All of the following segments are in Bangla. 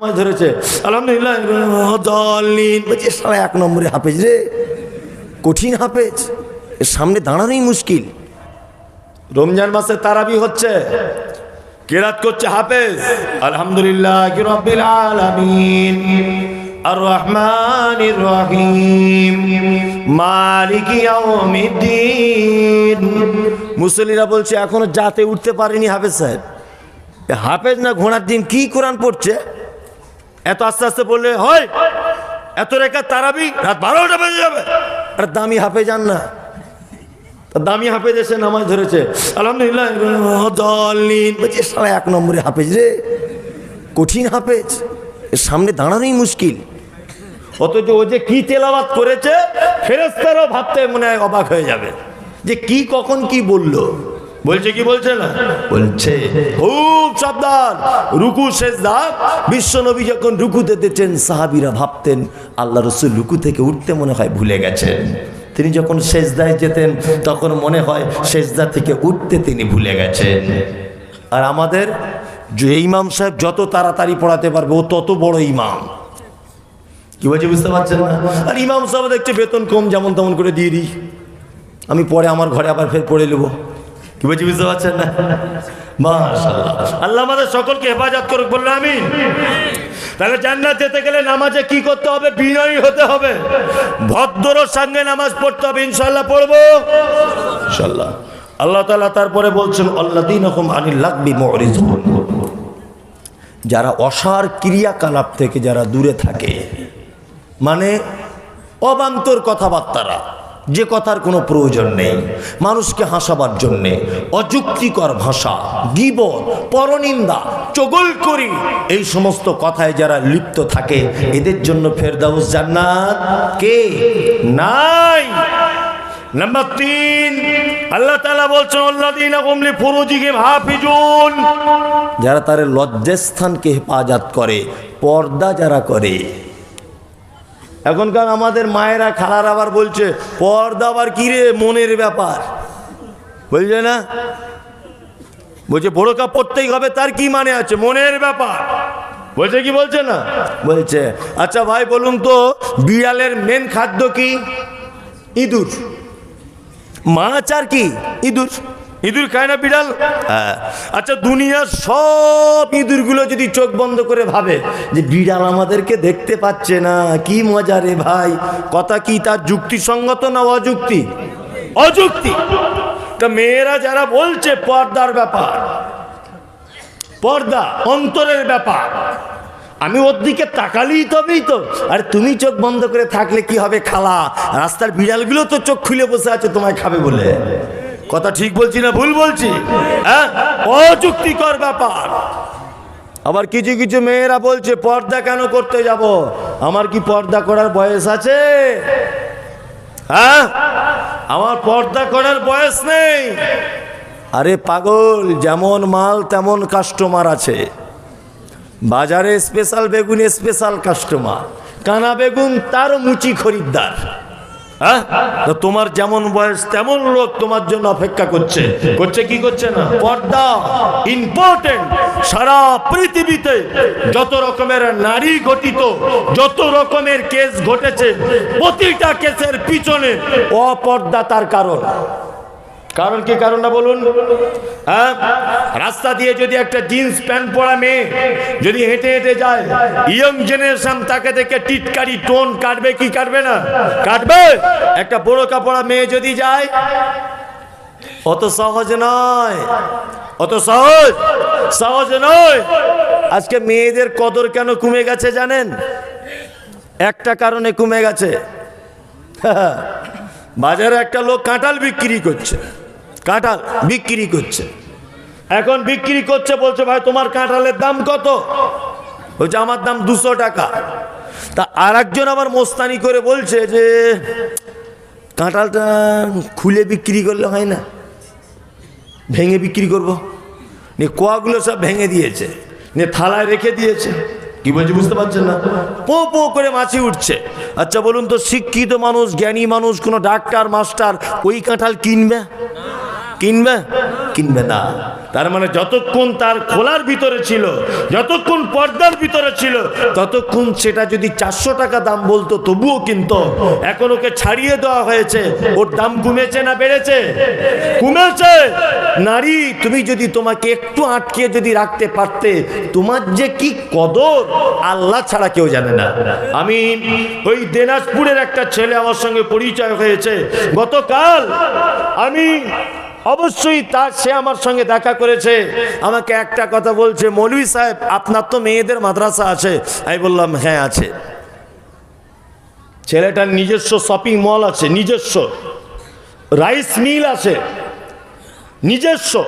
মাছ ধরেছে। আলহামদুলিল্লাহ সারা এক নম্বরে হাফেজ রে। কঠিন হাফেজ। এর সামনে দাঁড়ানোই মুশকিল। রমজান মাসে তারাবি হচ্ছে। কেরাত করছে হাফেজ। আলহামদুলিল্লাহ, রব্বিল আলামিন। আর রহমান রহিম। মালিক ইয়াউমিদ্দিন। মুসল্লিরা বলছে, এখনও যাতে উঠতে পারেনি হাফেজ সাহেব। হাফেজ না ঘোড়ার দিন কি কোরআন পড়ছে? এত আস্তে আস্তে বললে, হয়, এত রেখা তারাবি রাত বারোটা বেজে যাবে। আর দামি হাফেজ আন না দামি হাফেজ এসে নামাজ ধরেছে। আলহামদুলিল্লাহ। সারা এক নম্বরে হাফেজ রে। কঠিন হাফেজ। এর সামনে দাঁড়ানোই মুশকিল। অথচ ও যে কি তেলাবাত করেছে ফেরেস্তারও ভাবতে মনে হয় অবাক হয়ে যাবে যে কি, কখন কি বলল। বলছে কি বলছে না? বলছে। খুব সাবধান। রুকু শেষ দাগ বিশ্ব নবী যখন রুকুতে দিতেন সাহাবিরা ভাবতেন আল্লাহ রসুল রুকু থেকে উঠতে মনে হয় ভুলে গেছেন। তিনি যখন শেষদায় যেতেন তখন মনে হয় শেষদা থেকে উঠতে তিনি ভুলে গেছেন। আর আমাদের যে ইমাম সাহেব যত তাড়াতাড়ি পড়াতে পারবে ও তত বড় ইমাম। কি বলছে বুঝতে পারছেন না? আর ইমাম সাহেব দেখছে বেতন কম যেমন তেমন করে দিয়ে দিই। আমি পরে আমার ঘরে আবার ফের পড়ে নেব। কি বলছি বুঝতে পারছেন না? মাশাআল্লাহ। আল্লাহ আমাদের সকলকে হেফাজত করুক বললে আমি তাহলে জান্নাত যেতে গেলে নামাজে কি করতে হবে? বিনয়ী হতে হবে। ভদ্রর সঙ্গে নামাজ পড়তে হবে ইনশাল্লাহ পড়ব। ইনশাল্লাহ আল্লাহ তাআলা তারপরে বলছেন আল্লাদিন রকম আনিল লাগবি মরিজুন। যারা অসার ক্রিয়াকলাপ থেকে যারা দূরে থাকে মানে অবান্তর কথাবার্তারা যে কথার কোনো প্রয়োজন নেই। মানুষকে হাসাবার জন্যে অযুক্তিকর ভাষা গিব পরনিন্দা চগল করি এই সমস্ত কথায় যারা লিপ্ত থাকে, এদের জন্য ফেরদাউস জান্নাত কে? নাই। নাম্বার তিন, আল্লাহ তালা বলছেন হাফিজুন। যারা তার লজ্জাস্থানকে হেফাজত করে, পর্দা যারা করে এখনকার আমাদের মায়েরা খালার আবার বলছে, পর্দা আবার কি রে মনের ব্যাপার? বলছে না? বলছে, বোরকা পড়তেই হবে, তার কি মানে আছে? মনের ব্যাপার। বলছে, কি বলছে না? বলছে আচ্ছা ভাই, বলুন তো, বিড়ালের মেন খাদ্য কি? ইঁদুর। মাছ আর কি? ইঁদুর। ইঁদুর খায় না বিড়াল? হ্যাঁ। আচ্ছা দুনিয়ার সব ইঁদুরগুলো যদি চোখ বন্ধ করে ভাবে যে বিড়াল আমাদেরকে দেখতে পাচ্ছে না, কি মজা রে ভাই। কথা কি, তার যুক্তিসঙ্গত না অযুক্তি? অযুক্তি। তা মেয়েরা যারা বলছে, পর্দার ব্যাপার, পর্দা অন্তরের ব্যাপার, আমি ওর দিকে তাকালেই তবেই তো। আর, তুমি চোখ বন্ধ করে থাকলে কি হবে খালা? রাস্তার বিড়ালগুলো তো চোখ খুলে বসে আছে, তোমায় খাবে বলে। কথা ঠিক বলছি না ভুল বলছি? হ্যাঁ? অযুক্তিকর ব্যাপার। আবার কিছু কিছু মেয়েরা বলছে, পর্দা কেন করতে যাব? আমার কি পর্দা করার বয়স আছে? হ্যাঁ? আমার পর্দা করার বয়স নেই। আরে পাগল, যেমন মাল তেমন কাস্টমার আছে। বাজারে স্পেশাল বেগুন স্পেশাল কাস্টমার কানা বেগুন তার মুচি খরিদ্দার। হ্যাঁ? তোমার যেমন বয়স, তেমন লোক তোমার জন্য অপেক্ষা করছে। করছে কি করছে না? পর্দা ইম্পর্টেন্ট সারা পৃথিবীতে যত রকমের নারী গঠিত, যত রকমের কেস ঘটেছে, প্রতিটা কেসের পিছনে অপর্দা তার কারণ। কারণ কি কারণটা বলুন? হ্যাঁ? রাস্তা দিয়ে যদি একটা জিন্স প্যান্ট পরা মেয়ে যদি হেঁটে হেঁটে যায়, ইয়ং জেনারেশন তাকে দেখে টিটকারি টোন কাটবে, কি কাটবে না? কাটবে? একটা বড় কাপড়া মেয়ে যদি যায়, অত সহজ নয়। অত সহজ? সহজ নয়। আজকে মেয়েদের কদর কেন কমে গেছে জানেন? একটা কারণে কমে গেছে। বাজারে একটা লোক কাঁঠাল বিক্রি করছে। কাঁঠাল বিক্রি করছে। এখন বিক্রি করছে বলছে ভাই তোমার কাঁঠালের দাম কত? বলছে আমার দাম দুশো টাকা। তা আর একজন আবার মোস্তানি করে বলছে যে কাঁঠালটা খুলে বিক্রি করলে হয় না। ভেঙে বিক্রি করব। নিয়ে কোয়াগুলো সব ভেঙে দিয়েছে। নিয়ে থালায় রেখে দিয়েছে। কি বলছি বুঝতে পারছেন না? পো পো করে মাছি উঠছে। আচ্ছা বলুন তো শিক্ষিত মানুষ জ্ঞানী মানুষ কোনো ডাক্তার মাস্টার ওই কাঁঠাল কিনবে? কিনবে? কিনবে না। তার মানে যতক্ষণ তার খোলার ভিতরে ছিল, যতক্ষণ পর্দার ভিতরে ছিল, ততক্ষণ সেটা যদি চারশো টাকা দাম বলতো, তবুও কিনতো। এখন ওকে ছাড়িয়ে দেওয়া হয়েছে। ওর দাম কমেছে না বেড়েছে? কমেছে। নারী, তুমি যদি তোমাকে একটু আটকে যদি রাখতে পারতে, তোমার যে কি কদর, আল্লাহ ছাড়া কেউ জানে না। আমি ওই দিনাজপুরের একটা ছেলে আমার সঙ্গে পরিচয় হয়েছে। গতকাল আমি অবশ্যই তার সে আমার সঙ্গে দেখা করেছে। আমাকে একটা কথা বলছে, মৌলভী সাহেব, আপনার তো মেয়েদের মাদ্রাসা আছে। আমি বললাম হ্যাঁ আছে। ছেলেটার নিজস্ব শপিং মল আছে, নিজস্ব। রাইস মিল আছে, নিজস্ব।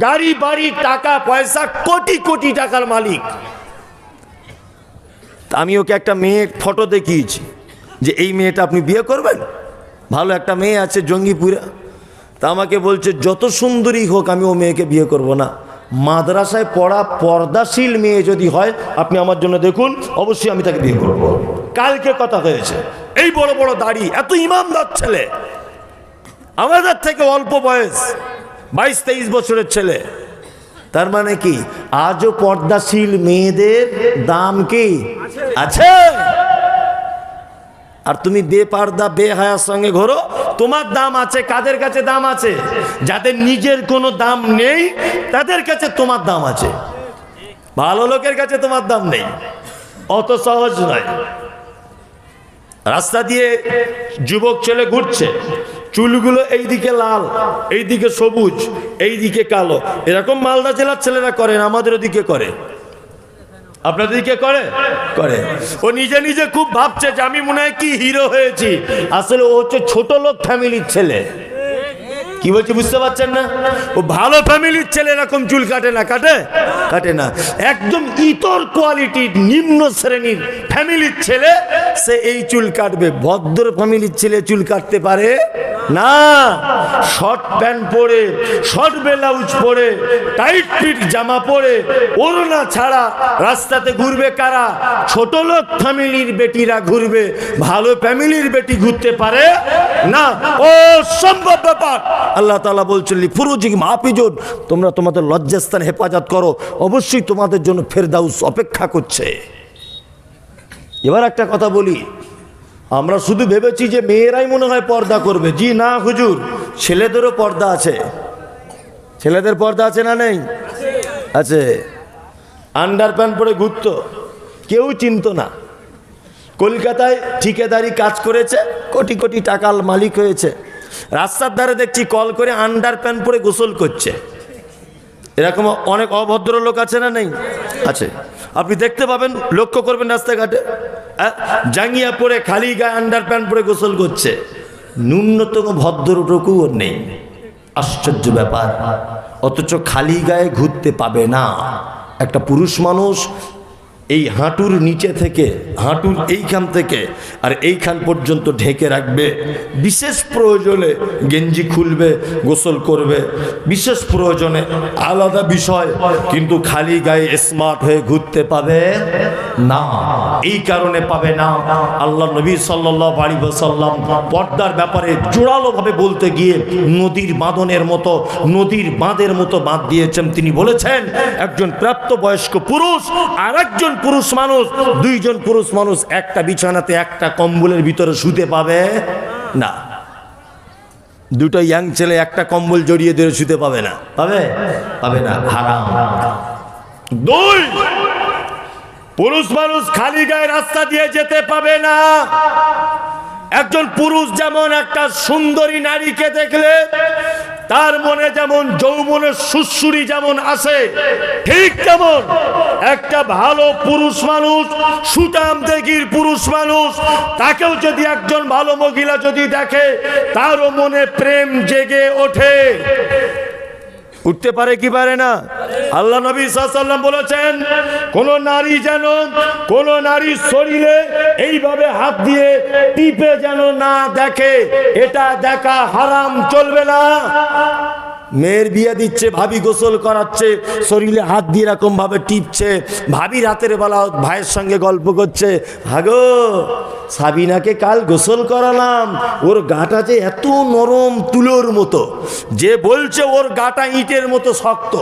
গাড়ি, বাড়ি, টাকা, পয়সা, কোটি কোটি টাকার মালিক। আমি ওকে একটা মেয়ে ফটো দেখিয়েছি যে, এই মেয়েটা আপনি বিয়ে করবেন? ভালো একটা মেয়ে আছে জঙ্গিপুরে। তা আমাকে বলছে, যত সুন্দরী হোক, আমি ও মেয়েকে বিয়ে করব না। মাদ্রাসায় পড়া পর্দাশীল মেয়ে যদি হয়, আপনি আমার জন্য দেখুন, অবশ্যই আমি তাকে বিয়ে করব। কালকে কথা হয়েছে। এই বড় বড় দাড়ি, এত ইমামদার ছেলে। আমাদের থেকে অল্প বয়স বাইশ তেইশ বছরের ছেলে। তার মানে কি? আজও পর্দাশীল মেয়েদের দাম কি? আছে। আর তুমি বেপারদা, বেহায়ার সঙ্গে ঘোরো। তোমার দাম আছে, কাদের কাছে দাম আছে? যাদের নিজের কোনো দাম নেই, তাদের কাছে তোমার দাম আছে। ভালো লোকের কাছে তোমার দাম নেই। অত সহজ নয়। রাস্তা দিয়ে যুবক ছেলে ঘুরছে, চুলগুলো এইদিকে লাল, এইদিকে সবুজ, এইদিকে কালো। এরকম মালদা জেলার ছেলেরা করেন, আমাদের ওদিকে করে। আপনাদের দিকে করে? করে। ও নিজে নিজে খুব ভাবছে যে আমি মনে হয় কি হিরো হয়েছি। আসলে ও হচ্ছে ছোট লোক ফ্যামিলির ছেলে। কি বলছি বুঝতে পারছেন না? ও ভালো ফ্যামিলির ছেলে এরকম চুল কাটে না কাটে? কাটে না। একদম ইতর কোয়ালিটির নিম্ন শ্রেণির ফ্যামিলির ছেলে সে এই চুল কাটবে। ভদ্র ফ্যামিলির ছেলে চুল কাটতে পারে? না। শর্ট প্যান্ট পরে, শর্ট ব্লাউজ পরে, টাইট ফিট জামা পরে, ওড়না ছাড়া রাস্তাতে ঘুরবে কারা? ছোট লোক ফ্যামিলির বেটিরা ঘুরবে। ভালো ফ্যামিলির বেটি ঘুরতে পারে? না। ও সম্ভব ব্যাপার। আল্লাহ তালা বলছেন ফুরুজিক মাহফিজুন, তোমরা তোমাদের লজ্জাস্থান হেফাজত করো। অবশ্যই তোমাদের জন্য ফেরদাউস অপেক্ষা করছে। এবার একটা কথা বলি। আমরা শুধু ভেবেছি যে মেয়েরাই মনে হয় পর্দা করবে। জি না, হুজুর, ছেলেদেরও পর্দা আছে। ছেলেদের পর্দা আছে না নেই? আছে। আন্ডার প্যান্ট পরে ঘুরতো। কেউ চিনতো না। কলকাতায় ঠিকাদারি কাজ করেছে, কোটি কোটি টাকার মালিক হয়েছে। রাস্তার ধারে দেখছি কল করে আন্ডার প্যান্ট পরে গোসল করছে। এরকম অনেক অভদ্র লোক আছে না নেই? আছে। আপনি দেখতে পাবেন, লক্ষ্য করবেন রাস্তাঘাটে জাঙ্গিয়া পরে খালি গায়ে আন্ডার প্যান্ট পরে গোসল করছে। ন্যূনতম ভদ্রটুকু ওর নেই। আশ্চর্য ব্যাপার। অথচ খালি গায়ে ঘুরতে পাবে না। একটা পুরুষ মানুষ এই হাঁটুর নিচে থেকে, হাঁটুর এইখান থেকে, আর এইখান পর্যন্ত ঢেকে রাখবে। বিশেষ প্রয়োজনে গেঞ্জি খুলবে, গোসল করবে। বিশেষ প্রয়োজনে আলাদা বিষয়, কিন্তু খালি গায়ে স্মার্ট হয়ে ঘুরতে পাবে না। এই কারণে পাবে না। আল্লাহ নবী সাল্লাহ আলী সাল্লাম পর্দার ব্যাপারে জোরালোভাবে বলতে গিয়ে নদীর বাঁধনের মতো, নদীর বাঁধের মতো বাঁধ দিয়েছেন। তিনি বলেছেন, একজন প্রাপ্তবয়স্ক পুরুষ আর একজন পুরুষ মানুষ, দুইজন পুরুষ মানুষ একটা বিছানাতে একটা কম্বলের ভিতরে শুতে পাবে? না। দুটো ইয়াং ছেলে একটা কম্বল জড়িয়ে ধরে শুতে পাবে না। পাবে? পাবে না। হারাম। দুই, পুরুষ মানুষ খালি গায়ে রাস্তা দিয়ে যেতে পাবে না। একজন পুরুষ যেমন একটা সুন্দরী নারীকে দেখলে তার মনে যেমন যৌবনের সুসুরি যেমন আছে, ঠিক তেমন একটা ভালো পুরুষ মানুষ, সুতাম দেগির পুরুষ মানুষ, তাকেও যদি একজন ভালো মহিলা যদি দেখে, তারও মনে প্রেম জেগে ওঠে। উঠতে পারে কি পারে না? আল্লাহ নবী সাল্লাম বলেছেন, কোন নারী যেন, কোন নারীর শরীরে এইভাবে হাত দিয়ে টিপে যেন না দেখে, এটা দেখা হারাম, চলবে না। মেয়ের বিয়ে দিচ্ছে, ভাবি গোসল করাচ্ছে, শরীরে হাত দিয়ে এরকম ভাবে টিপছে ভাবি রাতের বেলা ভাইয়ের সঙ্গে গল্প করছে হাগো সাবিনাকে কাল গোসল করালাম, ওর গাটা যে এত নরম তুলোর মতো, যে বলছে ওর গাটা ইটের মতো শক্ত।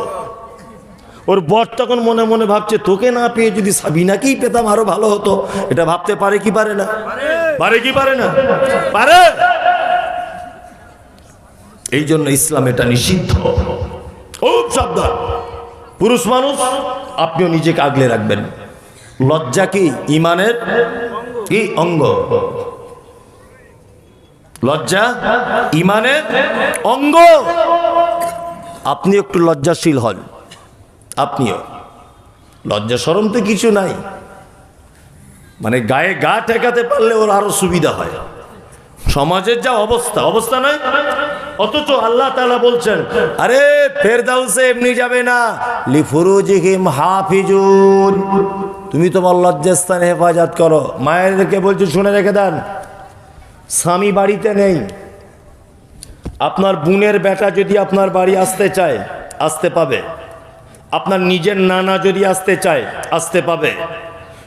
ওর বর তখন মনে মনে ভাবছে, তোকে না পেয়ে যদি সাবিনাকেই পেতাম আরও ভালো হতো। এটা ভাবতে পারে কি পারে না? পারে কি পারে না? পারে। এই জন্য ইসলাম এটা নিষিদ্ধ। খুব সাবধান। পুরুষ মানুষ, আপনিও নিজেকে আগলে রাখবেন। লজ্জা কি ইমানের? কি অঙ্গ? লজ্জা ইমানের অঙ্গ। আপনি একটু লজ্জাশীল হন। আপনিও। লজ্জা সরম তো কিছু নাই। মানে গায়ে গা ঠেকাতে পারলে ওর আরও সুবিধা হয়। সমাজের যা অবস্থা অবস্থা নয়, অথচ আল্লাহ তালা বলছেন, আরে ফেরদাউসে এমনি যাবে না। লিফুরুজিহিম হাফিজুন। তুমি তোমার লজ্জাস্থানে হেফাজত করো। মায়েরকে বলছে, শুনে রেখে দেন। স্বামী বাড়িতে নেই। আপনার বোনের বেটা যদি আপনার বাড়ি আসতে চায়, আসতে পাবে। আপনার নিজের নানা যদি আসতে চায়, আসতে পাবে।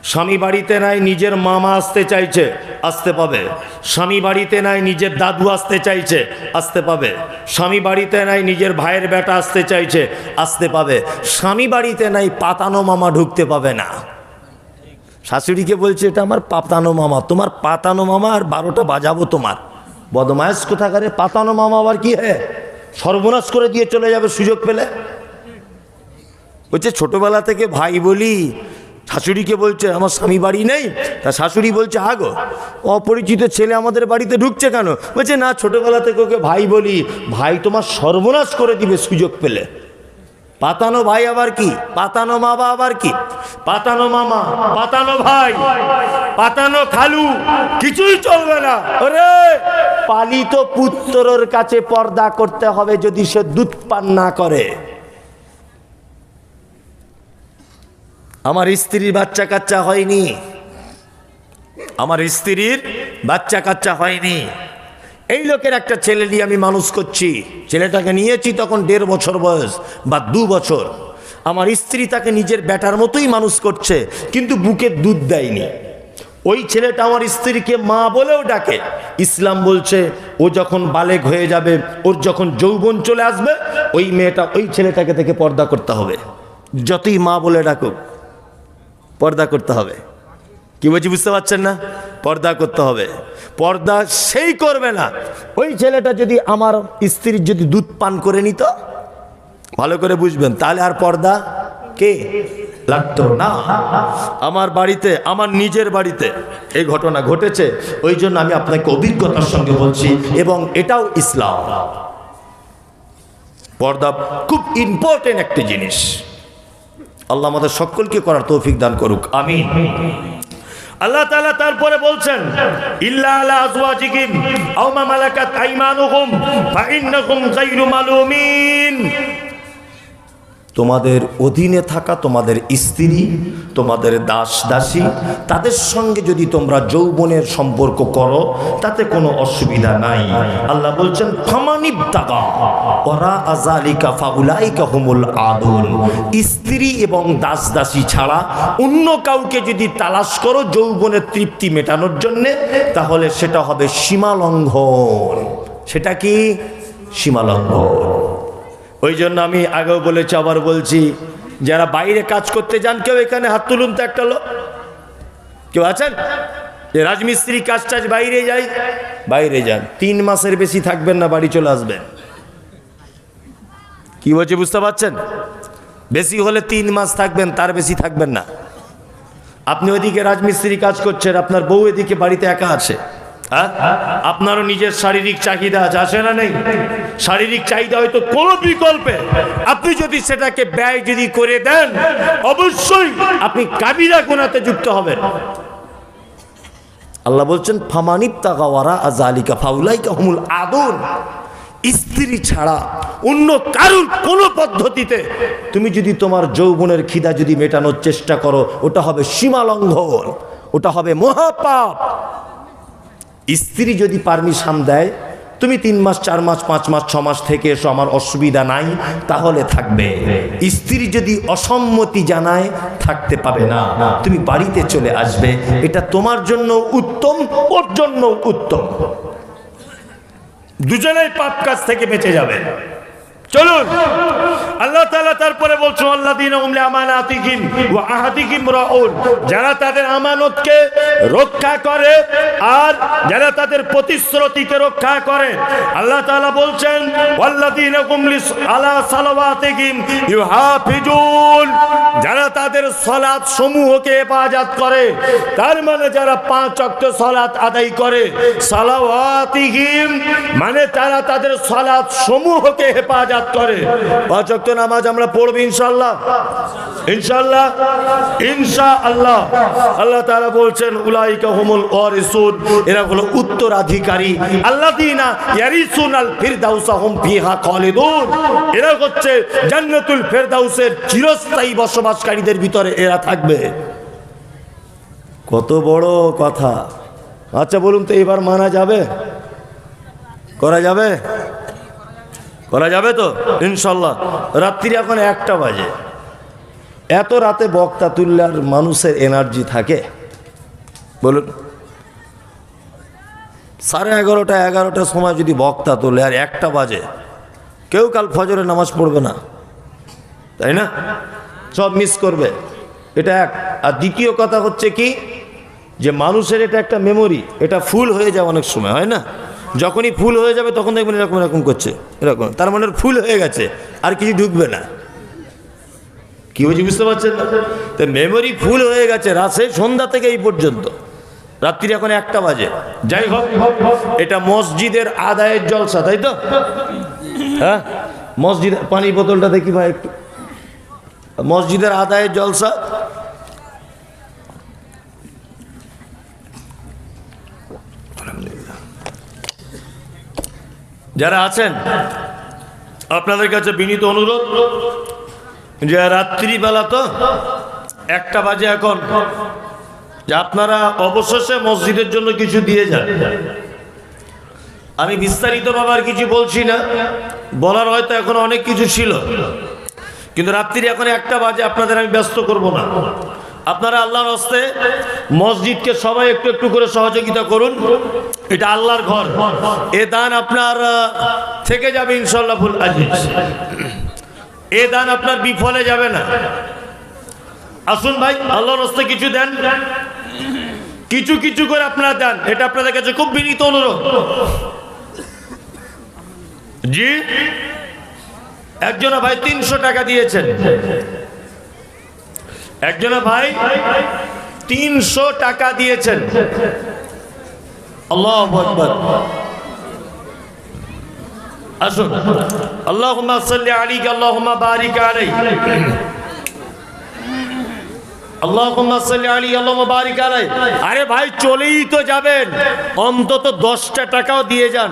স্বামী বাড়িতে নাই, নিজের মামা আসতে চাইছে, আসতে পাবে। স্বামী বাড়িতে নাই, নিজের দাদু আসতে চাইছে, আসতে পাবে। স্বামী বাড়িতে নাই, নিজের ভাইয়ের বেটা আসতে চাইছে, আসতে পাবে। স্বামী বাড়িতে নাই, পাতানো মামা ঢুকতে পাবে না। শাশুড়িকে বলছে, এটা আমার পাতানো মামা। তোমার পাতানো মামা আর বারোটা বাজাবো তোমার। বদমায়াস কোথাকারে? পাতানো মামা আবার কি হে? সর্বনাশ করে দিয়ে চলে যাবে সুযোগ পেলে? বলছে, ছোটবেলা থেকে ভাই বলি শাশুড়িকে বলছে, আমার স্বামী বাড়ি নেই? তা শাশুড়ি বলছে, আগো, অপরিচিত ছেলে আমাদের বাড়িতে ঢুকছে কেন? বলছে, না, ছোটবেলা থেকে ওকে ভাই বলি, ভাই তোমার সর্বনাশ করে দিবে সুযোগ পেলে। পাতানো ভাই আবার কি? পাতানো মামা আবার কি? পাতানো মামা, পাতানো ভাই, পাতানো খালু, কিছুই চলবে না। ওরে, পালিত পুত্রর কাছে পর্দা করতে হবে যদি সে দুধ পান না করে। আমার স্ত্রীর বাচ্চা কাচ্চা হয়নি। আমার স্ত্রীর বাচ্চা কাচ্চা হয়নি। এই লোকের একটা ছেলে নিয়ে আমি মানুষ করছি। ছেলেটাকে নিয়েছি তখন দেড় বছর বয়স বা দু বছর। আমার স্ত্রী তাকে নিজের বেটার মতোই মানুষ করছে, কিন্তু বুকে দুধ দেয়নি। ওই ছেলেটা আমার স্ত্রীকে মা বলেও ডাকে। ইসলাম বলছে, ও যখন বালেক হয়ে যাবে, ওর যখন যৌবন চলে আসবে, ওই মেয়েটা, ওই ছেলেটাকে থেকে পর্দা করতে হবে। যতই মা বলে ডাকুক পর্দা করতে হবে। কি বলছি বুঝতে পারছেন না? পর্দা করতে হবে। পর্দা সেই করবে না। ওই ছেলেটা যদি আমার স্ত্রীর যদি দুধ পান করে নিত, ভালো করে বুঝবেন, তাহলে আর পর্দা কে? লাগতো না। আমার বাড়িতে, আমার নিজের বাড়িতে এই ঘটনা ঘটেছে। ওই জন্য আমি আপনাকে অভিজ্ঞতার সঙ্গে বলছি, এবং এটাও ইসলাম। পর্দা খুব ইম্পর্টেন্ট একটি জিনিস। আল্লাহ আমাদের সকলকে করার তৌফিক দান করুক আমি আল্লাহ তাআলা তারপরে বলছেন, ইল্লা আলা আজওয়াজিহিম আও মা মালাকাত আইমানুহুম ফাইন্নাকুম গায়রু মালুমিন। তোমাদের অধীনে থাকা তোমাদের স্ত্রী, তোমাদের দাস দাসী তাদের সঙ্গে যদি তোমরা যৌবনের সম্পর্ক করো, তাতে কোনো অসুবিধা নাই। আল্লাহ বলছেন হুমুল আদুল স্ত্রী এবং দাস দাসী ছাড়া অন্য কাউকে যদি তালাশ করো যৌবনের তৃপ্তি মেটানোর জন্যে, তাহলে সেটা হবে সীমালঙ্ঘন। সেটা কি? সীমালঙ্ঘন। ওই জন্য আমি আগেও বলেছি, আবার বলছি, যারা বাইরে কাজ করতে যান, কেউ এখানে হাত তুলুন তো একটা লোক কেউ আছেন? যে রাজমিস্ত্রি কাজ টাজ বাইরে যাই বাইরে যান। তিন মাসের বেশি থাকবেন না, বাড়ি চলে আসবেন। কি বলছে, বুঝতে পারছেন? বেশি হলে তিন মাস থাকবেন, তার বেশি থাকবেন না। আপনি ওইদিকে রাজমিস্ত্রি কাজ করছেন, আপনার বউ এদিকে বাড়িতে একা আছে। হ্যাঁ? আপনারও নিজের শারীরিক চাহিদা আছে না নেই? শারীরিক চাহিদা হয়তো কোনো বিকল্পে। আপনি যদি সেটাকে ব্যয় যদি করে দেন, অবশ্যই আপনি কাবিরা গোনাতে যুক্ত হবেন। আল্লাহ বলছেন ফামানিব তাগাওয়ারা আজালিকা ফাউলাইকা হুমুল আদর স্ত্রী ছাড়া অন্য কারুর কোনো পদ্ধতিতে তুমি যদি তোমার যৌবনের খিদা যদি মেটানোর চেষ্টা করো, ওটা হবে সীমালঙ্ঘন, ওটা হবে মহাপাপ। স্ত্রী যদি পারমিশন দেয়, তুমি তিন মাস, চার মাস, পাঁচ মাস, ছ মাস থেকে এসো, আমার অসুবিধা নাই, তাহলে থাকবে। স্ত্রী যদি অসম্মতি জানায়, থাকতে পাবে না। তুমি বাড়িতে চলে আসবে। এটা তোমার জন্য উত্তম, ওর জন্য উত্তম। দুজনেই পাপ কাজ থেকে বেঁচে যাবে। চলুন। আল্লাহ তাআলা তারপরে বলছো আল্লাহ দিন উমলে আমানাতিহিম ওয়া আহাদিহিম রাউন। যারা তাদের আমানতকে রক্ষা করে আর যারা তাদের প্রতিশ্রুতিকে রক্ষা করে, আল্লাহ তাআলা বলছেন, ওয়াল্লাযিনা হুম আলা সালাওয়াতিহিম ইউহাফিজুন। যারা তাদের সালাত সমূহকে হেফাজত করে, তার মানে যারা পাঁচ ওয়াক্ত সালাত আদায় করে, সালাওয়াতিহিম মানে তারা তাদের সালাত সমূহকে হেফাজত করে পাঁচ নামাজ আমরা পড়ব ইনশাআল্লাহ। ইনশাআল্লাহ ইনশাআল্লাহ। আল্লাহ তাআলা বলছেন, উলাইকা হুমুল এরা হলো উত্তরাধিকারী। এরা হচ্ছে চিরস্থায়ী বসবাসকারীদের ভিতরে এরা থাকবে। কত বড় কথা। আচ্ছা বলুন তো এবার মানা যাবে? করা যাবে? করা যাবে তো? ইনশাল্লাহ। রাত্রি এখন একটা বাজে। এত রাতে বক্তা তুললে আর মানুষের এনার্জি থাকে। বলুন। সাড়ে এগারোটা, এগারোটার সময় যদি বক্তা তোলে, আর একটা বাজে, কেউ কাল ফজরে নামাজ পড়বে না। তাই না? সব মিস করবে। এটা এক। আর দ্বিতীয় কথা হচ্ছে কি? যে মানুষের এটা একটা মেমোরি এটা ফুল হয়ে যায় অনেক সময়, হয় না? যখনই ফুল হয়ে যাবে তখন দেখবেন এরকম এরকম করছে, এরকম। তার মানে ফুল হয়ে গেছে, আর কিছু ঢুকবে না। কি বলছি বুঝতে পারছেন তো মেমোরি ফুল হয়ে গেছে রাতে সন্ধ্যা থেকে এই পর্যন্ত। রাত্রি এখন একটা বাজে। যাই হোক, এটা মসজিদের আদায়ের জলসা, তাই তো? হ্যাঁ? মসজিদ পানির বোতলটা দেখি ভাই একটু। মসজিদের আদায়ের জলসা যারা আছেন, আপনাদের কাছে বিনীত অনুরোধ যে রাত্রিবেলা তো একটা বাজে এখন, যে আপনারা অবশেষে মসজিদের জন্য কিছু দিয়ে যান। আমি বিস্তারিতভাবে আর কিছু বলছি না, বলার হয়তো এখন অনেক কিছু ছিল, কিন্তু রাত্রি এখন একটা বাজে, আপনাদের আমি ব্যস্ত করব না। আপনারা আল্লাহর হস্তে মসজিদকে সবাই একটু একটু করে সহযোগিতা করুন। এটা আল্লাহর ঘর। এ দান আপনার থেকে যাবে ইনশাল্লাহ আজিজ। এ দান আপনার বিফলে যাবে না। আসুন ভাই, আল্লাহর হস্তে কিছু দেন। কিছু কিছু করে আপনারা দেন। এটা আপনাদের কাছে খুব বিনীত অনুরোধ। জি? একজনা ভাই তিনশো টাকা দিয়েছেন। একজনা ভাই তিনশো টাকা দিয়েছেন। আল্লাহ আসুন। আল্লাহ আলিক আল্লাহ বারিক আলাই আরে ভাই, চলেই তো যাবেন। অন্তত দশটা টাকাও দিয়ে যান।